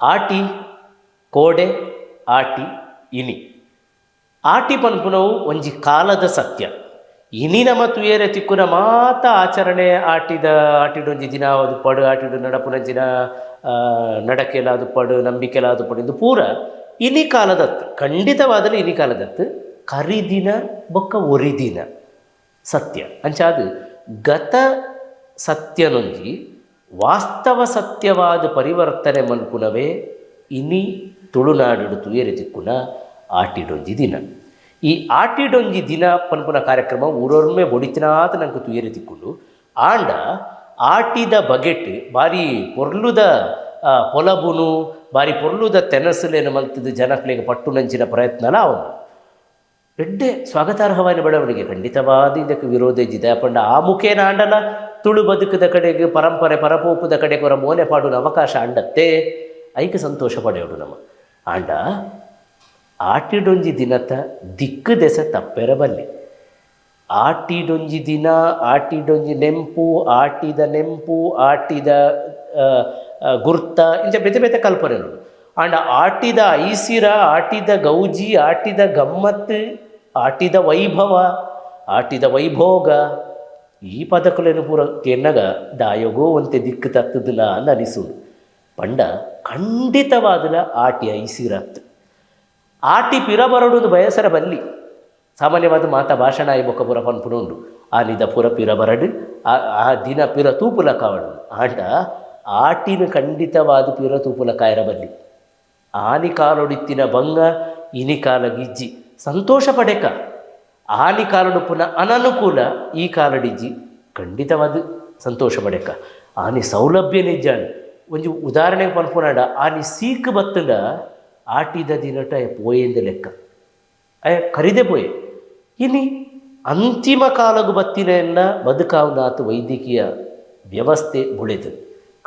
ಆಟಿ ಕೋಡೆ ಆಟಿ ಇನಿ. ಆಟಿ ಪನ್ಪುನವು ಒಂಜಿ ಕಾಲದ ಸತ್ಯ. ಇನಿನ ಮತ್ತು ಏರೆ ತಿಕ್ಕುನ ಮಾತ ಆಚರಣೆ ಆಟಿದ ಆಟಿಡೊಂಜಿ ದಿನ ಅದು ಪಡು ಆಟಿಡು ನಡಪುನಂಚಿನ ಆ, ನಡಕೆಲಾದು ಪಡು ನಂಬಿಕೆಲಾದು ಪಡು ಇದು ಪೂರ ಇನಿ ಕಾಲದತ್ತು ಖಂಡಿತವಾದಲು ಇನಿ ಕಾಲದತ್ತು ಕರಿದಿನ ಬೊಕ್ಕ ಒರಿದಿನ ಸತ್ಯ. ಅಂಚಾದು ಗತ ಸತ್ಯನೊಂಜಿ ವಾಸ್ತವ ಸತ್ಯವಾದ ಪರಿವರ್ತನೆ ಮನ್ಪುನವೇ ಇನಿ ತುಳುನಾಡು ತುಯರಿ ತಿಕ್ಕುನ ಆಟಿಡೊಂಜಿ ದಿನ. ಈ ಆಟಿಡೊಂಜಿ ದಿನ ಪನ್ಪುನ ಕಾರ್ಯಕ್ರಮ ಊರೊರ್ಮೆ ಬೊಡಿತಿನಾತ ನಂಗೆ ತುಯರಿ ತಿಕ್ಕೊಂಡು ಆಂಡ ಆಟಿದ ಬಗೆಟ್ ಬಾರಿ ಪೊರ್ಲುದ ಪೊಲಬುನು, ಬಾರಿ ಪೊರ್ಲುದ ತೆನಸಲೇನು ಮಲ್ತದ ಜನಕ್ಲೆಗೆ ಪಟ್ಟು ನಂಚಿನ ಪ್ರಯತ್ನಲ ಅವನು ಎಡ್ಡೆ ಸ್ವಾಗತಾರ್ಹವಾದ ಬೆಳವಣಿಗೆ ಖಂಡಿತವಾದ ಇದಕ್ಕೆ ವಿರೋಧ ಇದ್ದಿದೆ. ಪಂಡ ಆ ಮುಖೇನ ಆಂಡಲ ತುಳು ಬದುಕದ ಕಡೆಗೆ, ಪರಂಪರೆ ಪರಪೋಪದ ಕಡೆಗೆ ಅವರ ಮೋನೆ ಪಾಡುವ ಅವಕಾಶ ಅಂಡತ್ತೆ. ಐಕೆ ಸಂತೋಷ ಪಡೆಯೋಡು ನಮ್ಮ ಆಂಡ. ಆಟಿಡೊಂಜಿ ದಿನತ ದಿಕ್ಕು ತಪ್ಪೆರ ಬಲ್ಲಿ ಆಟಿಡೊಂಜಿ ದಿನ, ಆಟಿಡೊಂಜಿ ನೆಂಪು, ಆಟಿದ ನೆಂಪು, ಆಟಿದ ಗುರ್ತ ಇಂಚ ಬೆತೆ ಬೆತೆ ಕಲ್ಪನೆಗಳು. ಆಂಡ ಆಟಿದ ಐಸಿರ, ಆಟಿದ ಗೌಜಿ, ಆಟಿದ ಗಮ್ಮತ್, ಆಟಿದ ವೈಭವ, ಆಟಿದ ವೈಭೋಗ. ಈ ಪದಕಲೇನು ಪೂರ ಕೆನ್ನಗ ದಾಯಗೋ ಒಂತೆ ದಿಕ್ಕು ತತ್ತದಿಲ್ಲ ಅಂದ ಅನಿಸೋದು ಪಂಡ ಖಂಡಿತವಾದಲ ಆಟಿ ಐಸಿರತ್ತು ಆಟಿ ಪಿರ ಬರಡುದು ಬಯಸರ ಬಲ್ಲಿ. ಸಾಮಾನ್ಯವಾದ ಮಾತ ಭಾಷಣ ಐಬೊಕ್ಕ ಪುರ ಪನ್ಪುನುಂಡು ಆ ನಿದ ಪುರ ಪಿರ ಬರಡು ಆ ದಿನ ಪಿರ ತೂಪುಲ ಕಾವಡು ಆಂಡ ಆಟಿನ ಖಂಡಿತವಾದ ಪಿರ ತೂಪುಲ ಕಾಯರ ಬಲ್ಲಿ. ಆನಿ ಕಾಲೊಡಿತ್ತಿನ ಭಂಗ ಇನಿ ಕಾಲ ಗಿಜ್ಜಿ. ಸಂತೋಷ ಪಡೆಕ. ಆನಿ ಕಾಲಡು ಪುನ ಅನನುಕೂಲ, ಈ ಕಾಲಡಿಜ್ಜಿ ಖಂಡಿತವಾದ ಸಂತೋಷ ಪಡೆಕ ಆನಿ ಸೌಲಭ್ಯ ನಿಜಾಣಿ ಒಂಜಿ ಉದಾಹರಣೆಗೆ ಪನ್ಪುನಾಡ ಆನಿ ಸೀಕ್ ಬತ್ತಂಗ ಆಟಿದ ದಿನಟ ಪೋಯೆಂದ ಲೆಕ್ಕ. ಅಯ್ಯ ಕರಿದೆ ಪೋಯೆ. ಇನಿ ಅಂತಿಮ ಕಾಲಗು ಬತ್ತಿನೆಯನ್ನ ಬದುಕಾವನಾಥ ವೈದ್ಯಕೀಯ ವ್ಯವಸ್ಥೆ ಬುಳೆದು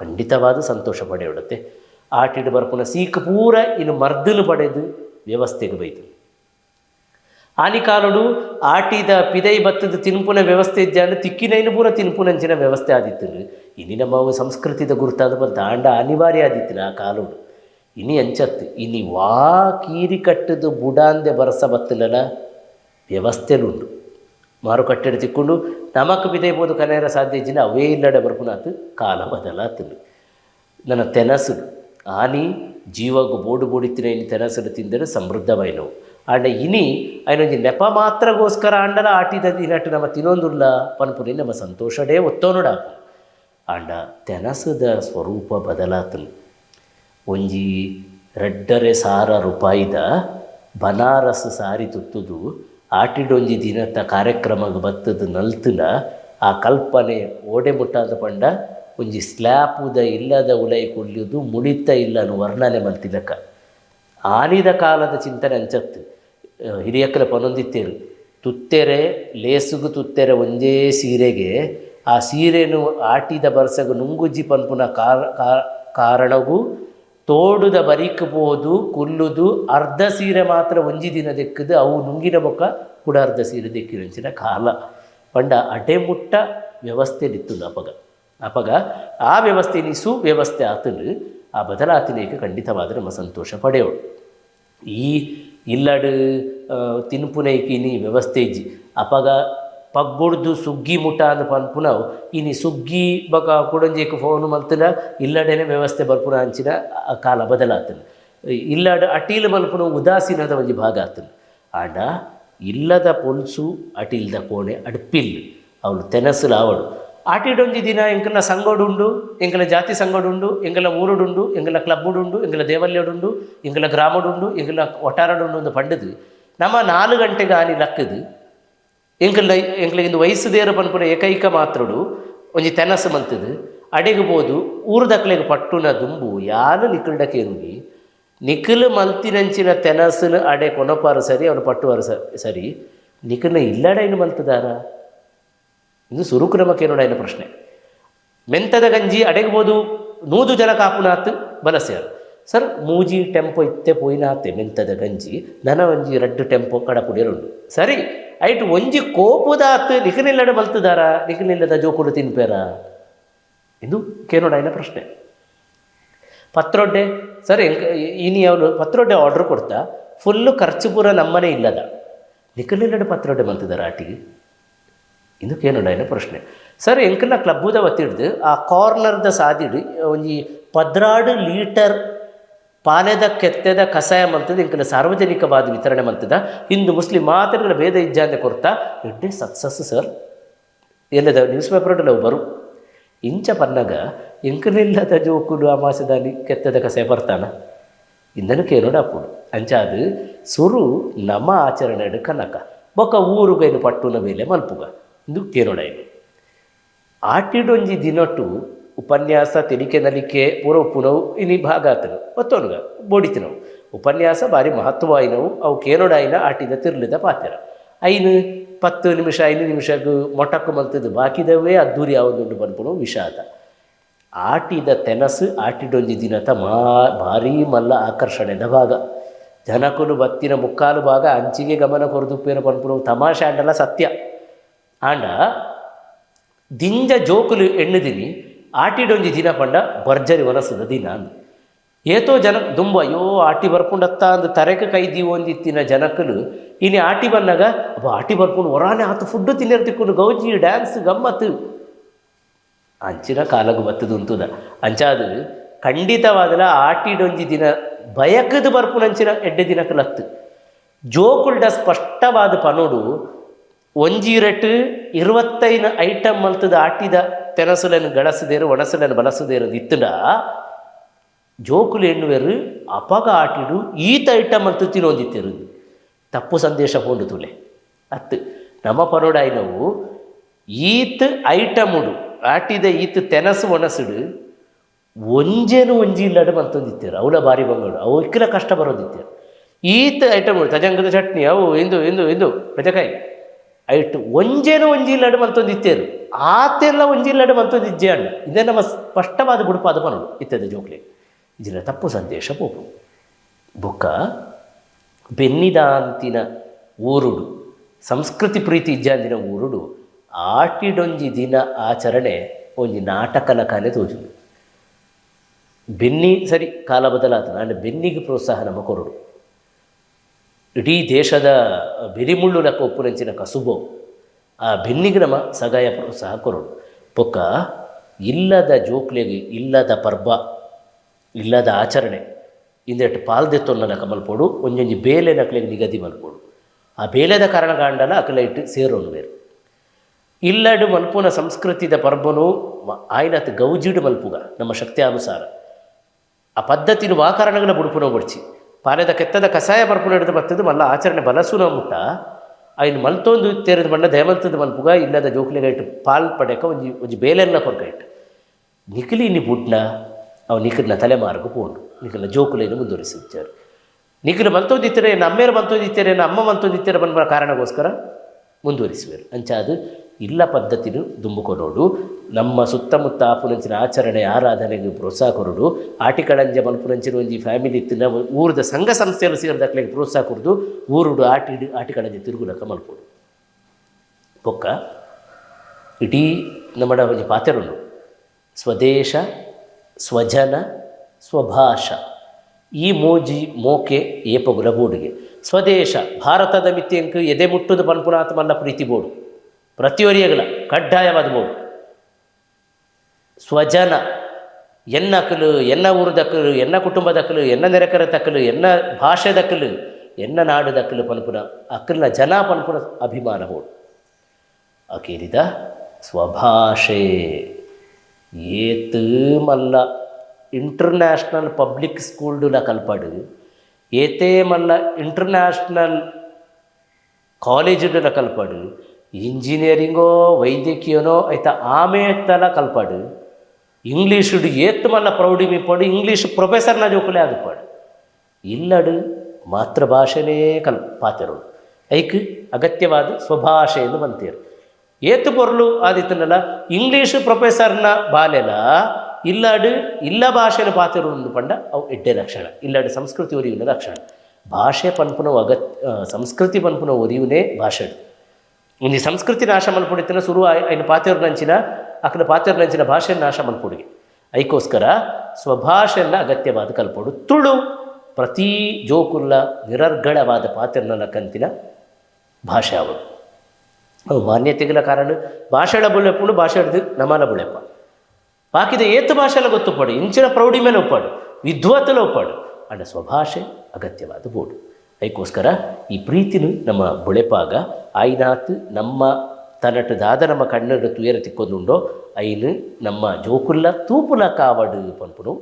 ಖಂಡಿತವಾದ ಸಂತೋಷ ಪಡೆಯುತ್ತೆ ಆಟಿಡು ಬರ್ಪುನ ಸೀಕ್ ಪೂರ ಇನ್ನು ಮರ್ದಲು ಪಡೆದು ವ್ಯವಸ್ಥೆಗೆ ಬೈದು ಕಾಲಡು ಆಟಿದ ಪಿದೈ ಬತ್ತದ ತಿನ್ಪುನ ವ್ಯವಸ್ಥೆ ಇದ್ದಾನೆ ತಿಕ್ಕಿನೈನು ಪೂರ ತಿನ್ಪುನಂಚಿನ ವ್ಯವಸ್ಥೆ ಆದಿತ್ತು ಇನಿ ನಮ್ಮ ಸಂಸ್ಕೃತಿದ ಗುರುತಾದ ದಾಂಡ ಅನಿವಾರ್ಯ ಆದಿತ್ತು ಆ ಕಾಲೋಡು. ಇನಿ ಅಂಚತ್ತು, ಇನಿ ವಾ ಕೀರಿ ಕಟ್ಟದು ಬುಡಾಂದೆ ಬರಸ ಬತ್ತಲನ ವ್ಯವಸ್ಥೆಲುಂಡು. ಮಾರುಕಟ್ಟೆಡು ತಿಕ್ಕೊಂಡು, ನಮಕ್ ಬಿದೈಬೋದು ಕನೇರ ಸಾಧ್ಯ ಇಜ್ಜಿನ ಅವೇ ಇಲ್ಲಡೆ ಬರ್ಪುನಾತು ಕಾಲ ಬದಲಾತುಂಡು. ನನ್ನ ತೆನಸು ಆನಿ ಜೀವಗು ಬೋಡು ಬೋಡಿತ್ತಿನ ಇನ್ನು ತೆನಸಲು ತಿಂದರೆ ಸಮೃದ್ಧವೈನವು. ಆಂಡ ಇನಿ ಐನೊಂಜಿ ನೆಪ ಮಾತ್ರಗೋಸ್ಕರ ಆಂಡಲ ಆಟಿದ ದಿನಟ್ಟು ನಮ್ಮ ತಿನ್ನೊಂದುಲ್ಲ ಪನ್ಪುರಿ ನಮ್ಮ ಸಂತೋಷಡೇ ಒತ್ತೋನುಡ ಆಂಡ ತೆನಸದ ಸ್ವರೂಪ ಬದಲಾತನು. ಒಂಜಿ ರೆಡ್ಡರೆ ಸಾರ ರೂಪಾಯಿದ ಬನಾರಸ್ ಸಾರಿ ತುತ್ತುದು, ಆಟಿಡೊಂಜಿ ದಿನದ ಕಾರ್ಯಕ್ರಮಕ್ಕೆ ಬತ್ತದ ನಲ್ತುನ, ಆ ಕಲ್ಪನೆ ಓಡೆ ಮುಟ್ಟಾದ ಪಂಡ ಒಂಜಿ ಸ್ಲ್ಯಾಪುದ ಇಲ್ಲದ ಉಲೈ ಕುಳ್ಳಿದು ಮುಳಿತ ಇಲ್ಲನು ವರ್ಣನೆ ಮಲ್ತಿಲಕ ಆನಿದ ಕಾಲದ ಚಿಂತನೆ ಅಂಚತ್ತು. ಹಿರಿಯಕ್ಕಲ ಪನೊಂದಿತ್ತೇರು ತುತ್ತೆರೆ, ಲೇಸುಗು ತುತ್ತೆರೆ ಒಂದೇ ಸೀರೆಗೆ, ಆ ಸೀರೆನು ಆಟಿದ ಬರ್ಸಗು ನುಂಗುಜ್ಜಿ ಪನ್ಪುನ ಕಾರಣಗೂ, ತೋಡುದ ಬರಿಕಬೋದು ಕುಲ್ಲುದು, ಅರ್ಧ ಸೀರೆ ಮಾತ್ರ ಒಂಜಿ ದಿನ ದೆಕ್ಕದು, ಅವು ನುಂಗಿನ ಬೊಕ್ಕ ಕೂಡ ಅರ್ಧ ಸೀರೆ ದೆಕ್ಕಿರಂಚಿನ ಕಾಲ. ಪಂಡ ಅಡೆಮುಟ್ಟ ವ್ಯವಸ್ಥೆ ನಿತ್ತುಂಡು ಅಪಗ. ಅಪಗ ಆ ವ್ಯವಸ್ಥೆ ನೀ ಸುವ್ಯವಸ್ಥೆ ಆತನು, ಆ ಬದಲಾತಿನೇಕ ಖಂಡಿತವಾದ ನಮ್ಮ ಸಂತೋಷ ಪಡೆಯೋಳು. ಈ ಇಲ್ಲಡು ತಿನ್ಪುನೈಕಿ ಇನಿ ವ್ಯವಸ್ಥೆ ಇಜ್ಜಿ ಅಪಗ ಪಗ್ಗೊಡ್ದು ಸುಗ್ಗಿ ಮುಟ ಅಂದ್ ಪನ್ಪುನವು, ಇನಿ ಸುಗ್ಗಿ ಬಕ ಕುಡಂಜೇಕ ಫೋನ್ ಮಲ್ತಿನ, ಇಲ್ಲಡೇನೆ ವ್ಯವಸ್ಥೆ ಬರ್ಪುನ ಅಂಚಿನ ಕಾಲ ಬದಲಾತನು. ಇಲ್ಲಡ ಅಟೀಲ್ ಮಲ್ಪುನ ಉದಾಸೀನದ ಒಂಜಿ ಭಾಗ ಆತನು. ಆಂಡ ಇಲ್ಲದ ಪೊಲ್ಸು ಅಟಿಲ್ದ ಕೋಣೆ ಅಡ್ಪಿಲ್ ಅವಳು ತೆನಸು ಆವಡು ಆಟಿಡೊಂಜಿ ದಿನ ಎಂಕಲ ಸಂಗೋಡುಂಡು, ಎಂಕಲ ಜಾತಿ ಸಂಗೋಡುಂಡು ಉಂಡು ಊರುಡುಂಡು, ಎಂಕಲ ಉಂಡು ಎಂಕಲ ದೇವಲ್ಯಡುಂಡು ಉಂಡು ಗ್ರಾಮಡುಂಡು, ಎಂಕಲ ಒಟಾರಡುಂಡು ಒಂದು ಪಂಡದು ನಮ್ಮ ನಾಲ್ಕು ಗಂಟೆಗೆ ಆನಿ ಲಕ್ಕದು. ಇಂದು ವಯಸ್ಸು ವಯಸ್ಸುದೇರ ಪನ್ಪುನ ಏಕೈಕ ಮಾತ್ರಡು, ಒಂಜಿ ತೆನಸು ಮಂತದು. ಅಡಿಗೆ ಬೋದು ಊರ್ದಕ್ಲೆಗ್ ಪಟ್ಟುನ ದುಂಬು, ಯಾನು ನಿಕಲ್ಡಕೇನುಗಿ ನಿಖಲು ಮಲ್ತಿನಂಚಿನ ತೆನಸನ್ನು ಅಡೆ ಕೊನಪಾರು ಸರಿ, ಅವನು ಪಟ್ಟುವಾರು ಸರಿ. ಸರಿ ಇಲ್ಲಡ ಇನ್ನು ಇದು ಸುರುಕ್ರಮಕ್ಕೆ ಇಲ್ಲ ಪ್ರಶ್ನೆ. ಮೆಂತದ ಗಂಜಿ ಅಡೆಗಬೋದು, ನೂದು ಜನ ಕಾಪುನಾತ್ ಬಲಸ್ಯಾರು ಸರ್, ಮೂಜಿ ಟೆಂಪೋ ಇತ್ತೆ ಪೋಯಿನಾತೆ ಮೆಂತದ ಗಂಜಿ ನನ ಒಂಜಿ ರಡ್ಡು ಟೆಂಪೋ ಕಡಪುಡಿಯರುಂಡು ಸರಿ ಐಟ್ ಒಂಜಿ ಕೋಪುದಾತ್ ನಿಖನಿಲ್ಲಡ ಬಲ್ತದಾರ ನಿಖನಿಲ್ಲದ ಜೋಕುಡು ತಿನ್ಪೇರ? ಇದು ಕೇನೋಡ ಎನ್ನ ಪ್ರಶ್ನೆ. ಪತ್ರೊಡ್ಡೆ, ಸರ್, ಇನಿ ಅವನು ಪತ್ರೊಡ್ಡೆ ಆರ್ಡ್ರ್ ಕೊಡ್ತಾ ಫುಲ್ಲು ಖರ್ಚು ಪೂರ ನಮ್ಮನೆ ಇಲ್ಲದ. ನಿಖಲಿಲ್ಲಡೆ ಪತ್ರೊಡ್ಡೆ ಮಂತಿದ್ದಾರೆ ಆಟಿಗೆ? ಇದಕ್ಕೇನುಂಡ ಪ್ರಶ್ನೆ? ಸರ್ ಎಂಕಲ್ನ ಕ್ಲಬ್ಬುದ ಒತ್ತಿಡ್ದು ಆ ಕಾರ್ನರ್ದ ಸಾದಿಡು ಒಂಜಿ ಪದ್ರಾಡು ಲೀಟರ್ ಪಾಲೆದ ಕೆತ್ತೆದ ಕಸಾಯ ಮಂತದ ಇಂಕನ ಸಾರ್ವಜನಿಕವಾದ ವಿತರಣೆ ಮಂತದ. ಹಿಂದೂ ಮುಸ್ಲಿಂ ಮಾತ್ರ ಭೇದ ಇಜ್ಜಾಂತ ಕೊರ್ತಾ ಎಡ್ಡೆ ಸಕ್ಸಸ್ ಸರ್ ಎಲ್ಲದ ನ್ಯೂಸ್ ಪೇಪರ್ ನಾವು ಬರು. ಇಂಚ ಪನ್ನಗ ಎಂಕನಿಲ್ಲದ ಜೋಕುಲು ಮಾಸದಲ್ಲಿ ಕೆತ್ತದ ಕಸಾಯ ಬರ್ತಾನ. ಇಂದನು ಕೇನೋಡ ಅಪ್ಪುಡು. ಅಂಚಾದು ಸುರು ನಮ್ಮ ಆಚರಣೆ ಕನಕ. ಬೊಕ್ಕ ಊರುಗೈನು ಪಟ್ಟುನ ಮೇಲೆ ಮಲ್ಪುಗ. ಕೇರಳ ಇದು ಆಟಿಡೊಂಜಿ ದಿನೊಟ್ಟು ಉಪನ್ಯಾಸ ತಿಳಿಕೆ ನಲಿಕೆ ಪೂರ್ವ ಪುನವು ಇನಿ ಭಾಗ ಆತನು ಒತ್ತೋನುಗ ಬೋಡಿತಿನವು ಉಪನ್ಯಾಸ ಭಾರಿ ಮಹತ್ವವಾಯಿನವು, ಅವು ಕೇನೋಡಾಯಿನ ಆಟಿದ ತಿರ್ಲಿದ ಪಾತ್ರ. ಐನು ಪತ್ತು ನಿಮಿಷ, ಐದು ನಿಮಿಷಕ್ಕೆ ಮೊಟ್ಟಕ್ಕೆ ಮಲ್ತದ್ದು ಬಾಕಿದವೇ ಅದ್ದೂರಿ ಯಾವೊಂದುಂಡು ಬಂದ್ಬಿಡು ವಿಷಾದ. ಆಟಿದ ತೆನಸು ಆಟಿಡೊಂಜಿ ದಿನತ ಮಾ, ಭಾರೀ ಮಲ್ಲ ಆಕರ್ಷಣೆದ ಭಾಗ. ಜನಕುಲು ಬತ್ತಿನ ಮುಕ್ಕಾಲು ಭಾಗ ಅಂಚಿಗೆ ಗಮನ ಕೊರದುಪ್ಪೇನ ಪನ್ಪುನು ತಮಾಷೆ ಅಂಡಲ್ಲ ಸತ್ಯ. ಆಂಡ, ದಿಂಜ ಜೋಕುಲು ಎಣ್ಣುದಿನಿ ಆಟಿಡೊಂಜಿ ದಿನ ಪಂಡ ಭರ್ಜರಿ ಒನಸದ ದಿನ ಏತೋ ಜನ, ದುಂಬ ಅಯ್ಯೋ, ಆಟಿ ಬರ್ಕೊಂಡತ್ತ ಅಂದ್, ತರೆಕ ಕೈ ದೀವೊಂದಿತ್ತಿನ ಜನಕಲು ಇನ್ನು ಆಟಿ ಬಂದಾಗ, ಅಬ್ಬ, ಆಟಿ ಬರ್ಕೊಂಡು ಹೊರಾನೆ ಆತು ಫುಡ್ ತಿನ್ನಿರ್ತಿಕ್ಕೊಂಡು, ಗೌಜಿ, ಡ್ಯಾನ್ಸ್, ಗಮ್ಮತ್ತು. ಅಂಚಿನ ಕಾಲಗು ಬತ್ತದು ಅಂತದ ಅಂಚಾದು, ಖಂಡಿತವಾದಲ ಆಟಿಡೊಂಜಿ ದಿನ ಬಯಕದು ಬರ್ಪುನಂಚಿನ ಎಡ್ಡೆ ದಿನಕ್ಕೆ ಲತ್ತು ಜೋಕುಲ್ಡ ಸ್ಪಷ್ಟವಾದ ಪನೋಡು ಒಂಜೀರಟ್ಟು ಇರುವತ್ತೈನ ಐಟಮ್ ಮಲ್ತದ ಆಟಿದ ತೆನಸುಲನ್ನು ಗಳಸದೇರು, ಒಣಸುಲನ್ನು ಬಳಸದೇರು ಇತ್ತುಡ, ಜೋಕುಲು ಎಣ್ಣುವೆರು ಅಪಗ ಆಟಿಡು ಈತ ಐಟಮ್ ಅಂತ ತಿನ್ನೊಂದಿತ್ತಿರು ತಪ್ಪು ಸಂದೇಶ ಪೋಂಡು ತುಲೆ. ಅತ್ತು, ನಮ್ಮ ಪರೋಡಾಯಿನವು ಈತ್ ಐಟಮುಡು, ಆಟಿದ ಈತ್ ತೆನಸು, ಒಣಸುಡು, ಒಂಜೇನು ಒಂಜಿ ಇಲ್ಲಡು ಮಲ್ತೊಂದಿತ್ತೇರು ಅವಳ ಬಾರಿ ಬಂಗಡು ಅವು ಇಕ್ಕಿಲ ಕಷ್ಟ ಬರೋದಿತ್ತೇರು. ಈತ್ ಐಟಮ್ ತಜಂಗದ ಚಟ್ನಿ, ಅವು, ಇಂದು ಇಂದು ಇಂದು ಬೆಜಕಾಯಿ ಐಟ್ ಒಂಜೇನು ಒಂಜಿ ಇಲ್ಲಡು ಮಲ್ತೊಂದಿತ್ತೇರು ಆತೆಲ್ಲ ಒಂಜಿ ಇಲ್ಲಡು ಮಲ್ತೊಂದಿಜ್ಜೆ ಅಣ್ಣ ಇದೇ ನಮ್ಮ ಸ್ಪಷ್ಟವಾದ ಗುಡುಪಾದ ಪನೋಡು ಇತ್ತದ ಜೋಕ್ಲೆ. ಇದರ ತಪ್ಪು ಸಂದೇಶ ಪೋಪು. ಬೊಕ್ಕ ಬೆನ್ನಿದಾಂತಿನ ಊರುಡು, ಸಂಸ್ಕೃತಿ ಪ್ರೀತಿ ಇಜ್ಜಾಂದಿನ ಊರುಡು, ಆಟಿಡೊಂಜಿ ದಿನ ಆಚರಣೆ ಒಂಜಿ ನಾಟಕಲ ಕಾಲೇ ತೋಜುಂಡು. ಬೆನ್ನಿ ಸರಿ ಕಾಲ ಬದಲಾತನ ಅಂದ್ರೆ ಬೆನ್ನಿಗೆ ಪ್ರೋತ್ಸಾಹ ನಮ್ಮ ಕೊರಡು ಇಡೀ ದೇಶದ ಬೆರಿಮುಳ್ಳು ಲೆಕ್ಕ ಒಪ್ಪುನಂಚಿನ ಕಸುಬು, ಆ ಬೆನ್ನಿಗೆ ನಮ್ಮ ಸಗಾಯ ಪ್ರೋತ್ಸಾಹ ಕೊರಡು ಪೊಕ್ಕ, ಇಲ್ಲದ ಜೋಕ್ಲೆಗೆ ಇಲ್ಲದ ಪರ್ಬ ಇಲ್ಲದ ಆಚರಣೆ ಇಂದೆಟ್ಟು ಪಾಲ್ದೆತ್ತೊನ್ನ ಮಲ್ಪೋಡು ಒಂಜೊಂಜಿ ಬೇಲೆ ನಿಗದಿ ಮಲ್ಪೋಡು ಆ ಬೇಲೆದ ಕಾರಣ ಕಾಂಡಲ ಅಕಲ ಇಟ್ಟು ಸೇರೋನು ಬೇರು. ಇಲ್ಲಡು ಮಲ್ಪುನ ಸಂಸ್ಕೃತಿದ ಪರ್ಬನು ಆಯ್ನತ್ ಗೌಜಿಡು ಮಲ್ಪುಗ, ನಮ್ಮ ಶಕ್ತಿ ಅನುಸಾರ ಆ ಪದ್ಧತಿನ ವಾಕರಣಗಳ ಬುಡುಪುನ ಬಡ್ಚಿ. ಪಾಲೆದ ಕೆತ್ತದ ಕಷಾಯ ಬರ್ಪುನ ಹಿಡಿದು ಬರ್ತದ್ದು ಮಲ್ಲ ಆಚರಣೆ ಬಲಸುನ ಮುಟ್ಟ. ಐನು ಮಲ್ತೊಂದು ತೆರೆದು ಬಣ್ಣ ದಯಮಂತದ ಮಲ್ಪುಗ ಇಲ್ಲದ ಜೋಕ್ಲಿಗ ಇಟ್ಟು ಪಾಲ್ ಪಡೆಕ ಒಂಜಿ ಒಂಜಿ ಬೇಲೆಲ್ಲ ಕೊರ್ಕ ಇಟ್ಟು ನಿಖಿಲಿ ನಿ ಬುಡ್ನ ಅವು ನಿಖಿಲ್ನ ತಲೆಮಾರ್ಗು ಪೋಂಡು. ನಿಖಿಲ್ನ ಜೋಕುಲೇನು ಮುಂದುವರಿಸಿದ್ದಾರೆ. ನಿಖಿಲು ಮಂತೋದಿತ್ತರೆ ನಮ್ಮೇಲೆ ಮಂತೋದಿತ್ತೇರೆ ಅಮ್ಮ ಮಂತೋದಿತ್ತೇರೆ ಬಂದ ಕಾರಣಗೋಸ್ಕರ ಮುಂದುವರಿಸುವರು. ಅಂಚಾದು ಇಲ್ಲ ಪದ್ಧತಿನು ದುಂಬುಕೊನೋಡು. ನಮ್ಮ ಸುತ್ತಮುತ್ತ ಆಪುನಂಚಿನ ಆಚರಣೆ, ಆರಾಧನೆಗೆ ಪ್ರೋತ್ಸಾಹ ಕೊರಡು ಆಟಿಕಳಂಜ ಮಲ್ಪುನಂಚಿನ ಒಂಜಿ ಫ್ಯಾಮಿಲಿ ತಿನ್ನ ಊರದ ಸಂಘ ಸಂಸ್ಥೆಯಲ್ಲಿ ಸೇರಿದಕ್ಲೆಗೆ ಪ್ರೋತ್ಸಾಹ ಕೊಡೋದು, ಊರುಡು ಆಟಿ, ಆಟಿಕಳಂಜ ತಿರುಗುಲಕ ಮಲ್ಪೋಡು ಪೊಕ್ಕ, ಇಡೀ ನಮ್ಮಡ ಒಂಜಿ ಪಾತೆರುಂಡು. ಸ್ವದೇಶ, ಸ್ವಜನ, ಸ್ವಭಾಷ. ಈ ಮೋಜಿ, ಮೋಕೆ, ಏಪಗುಲ ಬೋಡಿಗೆ. ಸ್ವದೇಶ, ಭಾರತದ ಮಿತ್ಯಂಕ ಎದೆ ಮುಟ್ಟುದು ಪನ್ಪುನಾಥ ಮಲ್ಲ ಪ್ರೀತಿ ಬೋಡು. ಪ್ರತಿಯೊರಿಯಗಳ ಕಡ್ಡಾಯವಾದ ಬೋಡು ಸ್ವಜನ, ಎನ್ನ ಅಕಲು ಎನ್ನ ಊರು ದಕ್ಕಲು ಎನ್ನ ಕುಟುಂಬ ದಕ್ಕಲು ಎನ್ನ ನೆರೆಕರ ತಕ್ಕಲು, ಎನ್ನ ಭಾಷೆ ದಕ್ಕಲು ಎನ್ನ ನಾಡು ದಕ್ಕಲು ಪನ್ಪುನ ಅಕ್ಕಲ್ನ ಜನ ಪನ್ಪುನ ಅಭಿಮಾನ ಹೋಳು. ಅಕೇರಿದ ಸ್ವಭಾಷೆ ಏತು ಮಲ್ಲ ಇಂಟರ್ನ್ಯಾಷನಲ್ ಪಬ್ಲಿಕ್ ಸ್ಕೂಲ್ಡುಲ ಕಲ್ಪಡು, ಏತೇ ಮಲ್ಲ ಇಂಟರ್ನ್ಯಾಷನಲ್ ಕಾಲೇಜುಲ ಕಲ್ಪಡು ಇಂಜಿನಿಯರಿಂಗೋ ವೈದ್ಯಕೀಯನೋ ಐತ ಆಮೇತಲ ಕಲ್ಪಾಡು. ಇಂಗ್ಲೀಷುಡು ಏತ್ ಮಲ್ಲ ಪ್ರೌಢಿಮಿ ಪಡು, ಇಂಗ್ಲೀಷ್ ಪ್ರೊಫೆಸರ್ನ ಜೋಕುಲೆ ಆಗಪಾಡು ಇಲ್ಲಡು ಮಾತೃಭಾಷೆನೇ ಕಲ್ ಪಾತಿರು. ಐಕ್ ಅಗತ್ಯವಾದ ಸ್ವಭಾಷೆ ಎಂದು ಬಂತೀರು. ಏತು ಪೊರ್ಲು ಆದಿತ್ತನಲ್ಲ, ಇಂಗ್ಲೀಷ್ ಪ್ರೊಫೆಸರ್ನ ಬಾಲೆಲ ಇಲ್ಲಾಡು ಇಲ್ಲ ಭಾಷೆನ ಪಾತೆರು ಎಂದು ಪಂಡ ಅವು ಎಡ್ಡೆ ಲಕ್ಷಣ, ಇಲ್ಲಾಡು ಸಂಸ್ಕೃತಿ ಒರಿಯುವಿನ ಲಕ್ಷಣ. ಭಾಷೆ ಪನ್ಪುನ ಅಗತ್ಯ ಸಂಸ್ಕೃತಿ ಪನ್ಪುನ ಒರಿಯುವನೇ ಭಾಷೆ ಒಂದು ಸಂಸ್ಕೃತಿ ನಾಶ ಮಲ್ಪೊಡಿತಿನ ಶುರು ಆಯ್ನ ಪಾತೆರು ನಂಚಿನ, ಅಕ್ಕನ ಪಾತೆರು ನಂಚಿನ ಭಾಷೆ ನಾಶ ಮಲ್ಪೊಡಿಗೆ. ಐಕೋಸ್ಕರ ಸ್ವಭಾಷೆಯನ್ನ ಅಗತ್ಯವಾದ ಕಲ್ಪೋಡು. ತುಳು ಪ್ರತಿ ಜೋಕುಲ್ಲ ನಿರರ್ಗಳವಾದ ಪಾತ್ರನ ಕಂತಿನ ಭಾಷೆ ಅವಳು. ಅವು ಮಾನ್ಯತೆಗಳ ಕಾರಣ ಭಾಷೆಳ ಬುಳೆಪ್ಪುಂಡು ಭಾಷೆ ಹಿಡಿದು ನಮಲ ಬುಳೆಪ್ಪ ಬಾಕಿದ ಏತು ಭಾಷೆಲ ಗೊತ್ತುಪಾಡು. ಇಂಚಿನ ಪ್ರೌಢಿ ಮೇಲೆ ಒಪ್ಪಾಡು. ವಿದ್ವತ್ತಲ ಒಪ್ಪಾಡು. ಅಂಡ ಸ್ವಭಾಷೆ ಅಗತ್ಯವಾದ ಬೋಡು. ಅದಕ್ಕೋಸ್ಕರ ಈ ಪ್ರೀತಿನೂ ನಮ್ಮ ಬುಳೆಪಾಗ. ಆಯ್ನಾತ್ ನಮ್ಮ ತನಟದಾದ ನಮ್ಮ ಕಣ್ಣರ ತುಯರ ತಿಕ್ಕೊಂದುಂಡೋ. ಐನು ನಮ್ಮ ಜೋಕುಲ್ಲ ತೂಪುಲ ಕಾವಡು ಪನ್ಪುನು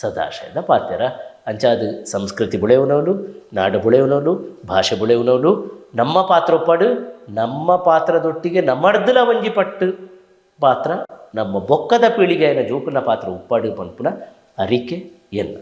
ಸದಾಶಯದ ಪಾತ್ಯರ. ಅಂಚಾದು ಸಂಸ್ಕೃತಿ ಬುಳೆವನವಲು ನಾಡು ಬುಳೆವನವಲು ಭಾಷೆ ಬುಳೆವನವಲು ನಮ್ಮ ಪಾತ್ರ ಒಪ್ಪಾಡು ನಮ್ಮ ಪಾತ್ರದೊಟ್ಟಿಗೆ ನಮ್ಮಡ್ದಲ ಒಂಜಿ ಪಟ್ಟು ಪಾತ್ರ, ನಮ್ಮ ಬೊಕ್ಕದ ಪೀಳಿಗೆಯ ಜೋಕುಲ ಪಾತ್ರ ಉಪ್ಪಾಡು ಪನ್ಪುನ ಅರಿಕೆ ಎನ್ನ.